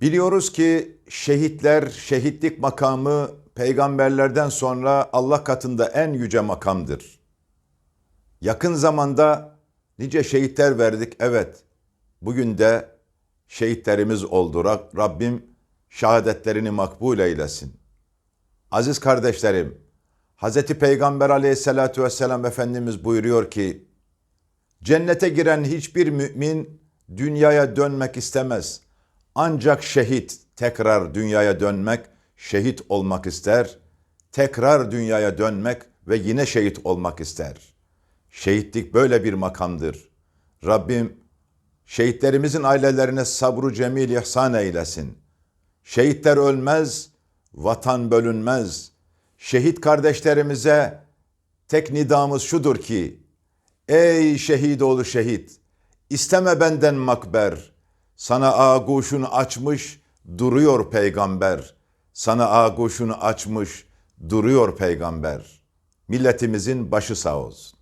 Biliyoruz ki şehitler, şehitlik makamı peygamberlerden sonra Allah katında en yüce makamdır. Yakın zamanda nice şehitler verdik. Evet, bugün de şehitlerimiz oldu. Rab- Rabbim şehadetlerini makbul eylesin. Aziz kardeşlerim, Hz. Peygamber aleyhissalatu vesselam Efendimiz buyuruyor ki, Cennete giren hiçbir mümin dünyaya dönmek istemez. Ancak şehit tekrar dünyaya dönmek, şehit olmak ister. Tekrar dünyaya dönmek ve yine şehit olmak ister. Şehitlik böyle bir makamdır. Rabbim şehitlerimizin ailelerine sabru cemil ihsan eylesin. Şehitler ölmez, vatan bölünmez. Şehit kardeşlerimize tek nidamız şudur ki, Ey şehidoğlu şehit, isteme benden makber. Sana ağuşunu açmış duruyor peygamber. Sana ağuşunu açmış duruyor peygamber. Milletimizin başı sağ olsun.